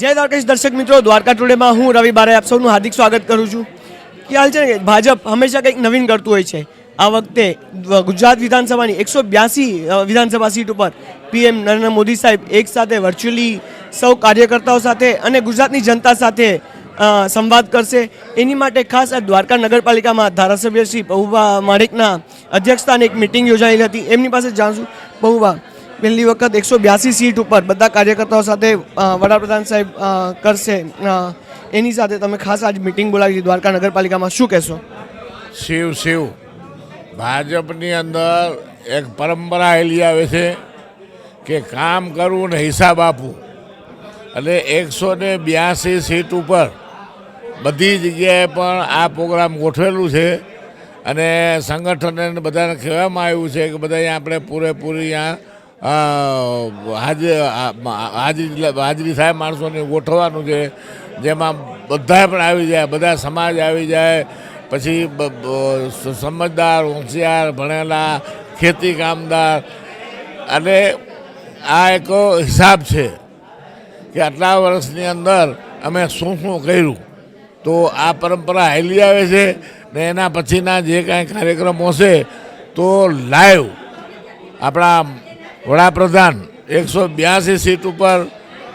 જય દ્વારકાશ દર્શક મિત્રો, દ્વારકા ટુડેમાં હું રવિ બારે આપ સૌનું હાર્દિક સ્વાગત કરું છું. ખ્યાલ છે ને ભાજપ હંમેશા કંઈક નવીન કરતું હોય છે. આ વખતે ગુજરાત વિધાનસભાની એકસો બ્યાસી વિધાનસભા સીટ ઉપર પીએમ નરેન્દ્ર મોદી સાહેબ એક સાથે વર્ચ્યુઅલી સૌ કાર્યકર્તાઓ સાથે અને ગુજરાતની જનતા સાથે સંવાદ કરશે. એની માટે ખાસ આ દ્વારકા નગરપાલિકામાં ધારાસભ્ય શ્રી પહુભા માણેકના અધ્યક્ષસ્થાને એક મિટિંગ યોજાયેલી હતી. એમની પાસે જાણશું. પહુભા પહેલી વખત એકસો બ્યાસી સીટ ઉપર બધા કાર્યકર્તાઓ સાથે વડાપ્રધાન સાહેબ કરશે. એની સાથે તમે ખાસ આજ મિટિંગ બોલાવી, દ્વારકા નગરપાલિકામાં શું કહેશો? શિવ શિવ. ભાજપની અંદર એક પરંપરા એલી આવે છે કે કામ કરવું ને હિસાબ આપવું. એટલે એકસો ને બ્યાસી સીટ ઉપર બધી જગ્યાએ પણ આ પ્રોગ્રામ ગોઠવેલું છે. અને સંગઠનને બધાને કહેવામાં આવ્યું છે કે બધા આપણે પૂરેપૂરી અહીંયા હાજરી હાજરી હાજરી થાય માણસોને ગોઠવવાનું છે. જેમાં બધા પણ આવી જાય, બધા સમાજ આવી જાય. પછી સમજદાર, હોશિયાર, ભણેલા, ખેતી કામદાર. અને આ એક હિસાબ છે કે આટલા વર્ષની અંદર અમે શું શું કર્યું. તો આ પરંપરા હાલી આવે છે ને એના પછીના જે કાંઈ કાર્યક્રમો છે તો લાઈવ આપણા વડાપ્રધાન, એકસો બ્યાસી સીટ ઉપર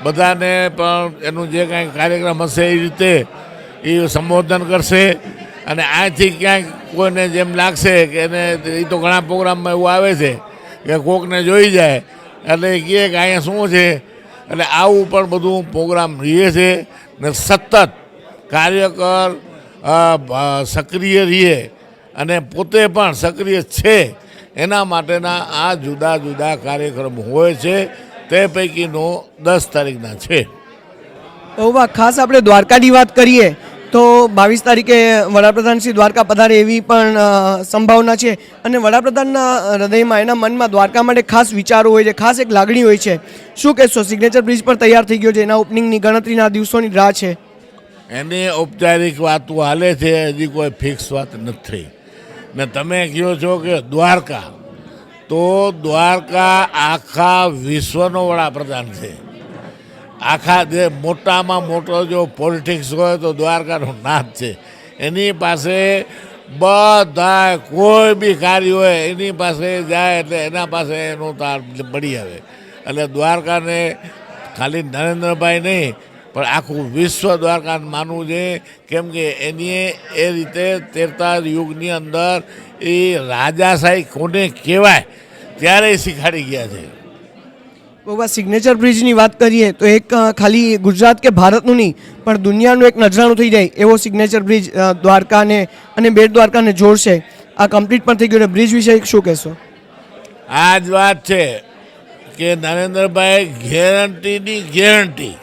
બધાને પણ એનું જે કાંઈ કાર્યક્રમ હશે એ રીતે એ સંબોધન કરશે. અને આથી ક્યાંક કોઈને જેમ લાગશે કે એને એ તો ઘણા પ્રોગ્રામમાં એવું આવે છે કે કોકને જોઈ જાય. એટલે કહે કે અહીંયા શું છે? એટલે આવું પણ બધું પ્રોગ્રામ રહીએ છે ને સતત કાર્યકર સક્રિય રહીએ. અને પોતે પણ સક્રિય છે. એના માટેના આ જુદા જુદા કાર્યક્રમ હોય છે તે પૈકીનો દસ તારીખના છે. વાહ ખાસ આપણે દ્વારકાની વાત કરીએ તો બાવીસ તારીખે વડાપ્રધાન શ્રી દ્વારકા પધારે એવી પણ સંભાવના છે. અને વડાપ્રધાનના હૃદયમાં એના મનમાં દ્વારકા માટે ખાસ વિચારો હોય છે ખાસ એક લાગણી હોય છે. શું કહેશો સિગ્નેચર બ્રિજ પર તૈયાર થઈ ગયો છે એના ઓપનિંગની ગણતરીના દિવસોની રાહ છે. એની ઔપચારિક વાતો હાલે છે હજી કોઈ ફિક્સ વાત નથી. ને તમે કહો છો કે દ્વારકા, તો દ્વારકા આખા વિશ્વનો વડાપ્રધાન છે. આખા જે મોટામાં મોટો જો પોલિટિક્સ હોય તો દ્વારકાનો નાથ છે. એની પાસે બધા કોઈ બી કાર્ય હોય, એની પાસે જાય એટલે એના પાસે એનું તાર મળી આવે. એટલે દ્વારકાને ખાલી નરેન્દ્રભાઈ નહીં પણ આખું વિશ્વ દ્વારકાને માનવું છે કેમ કે એની એ રીતે તેરતા યુગની અંદર એ રાજાશાહી કોને કહેવાય ત્યારે શીખાડી ગયા છે. બાબા સિગ્નેચર બ્રિજની વાત કરીએ તો એક ખાલી ગુજરાત કે ભારતનું નહીં પણ દુનિયાનું એક નજરાણું થઈ જાય એવો સિગ્નેચર બ્રિજ દ્વારકાને અને બેટ દ્વારકાને જોડશે. આ કમ્પ્લીટ પણ થઈ ગયું બ્રિજ વિશે શું કહેશો? આ જ વાત છે કે નરેન્દ્રભાઈ ગેરંટીની ગેરંટી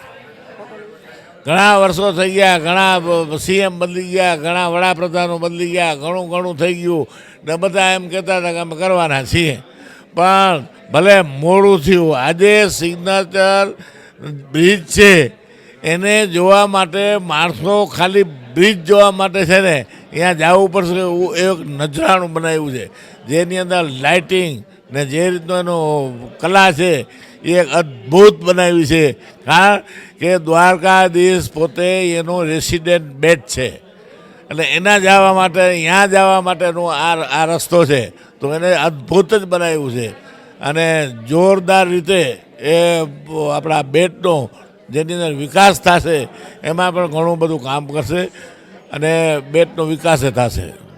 ઘણા વર્ષો થઈ ગયા, ઘણા સીએમ બદલી ગયા, ઘણા વડાપ્રધાનો બદલી ગયા, ઘણું ઘણું થઈ ગયું. ને બધા એમ કહેતા હતા કે અમે કરવાના છીએ. પણ ભલે મોડું થયું, આજે સિગ્નેચર બ્રિજ છે. એને જોવા માટે માણસો ખાલી બ્રિજ જોવા માટે છે ને ત્યાં જવું પડશે એવું એક નજરાણું બનાવ્યું છે. જેની અંદર લાઇટિંગ ને જે રીતનો એનો કલા છે, એ એક અદ્ભુત બનાવી છે. કારણ કે દ્વારકાધીશ પોતે એનો રેસિડેન્ટ બેટ છે. એટલે એના જવા માટે અહીંયા જવા માટેનો આ આ રસ્તો છે. તો એને અદ્ભુત જ બનાવ્યું છે. અને જોરદાર રીતે એ આપણા બેટનો, જેની અંદર વિકાસ થશે, એમાં પણ ઘણું બધું કામ કરશે અને બેટનો વિકાસ થશે.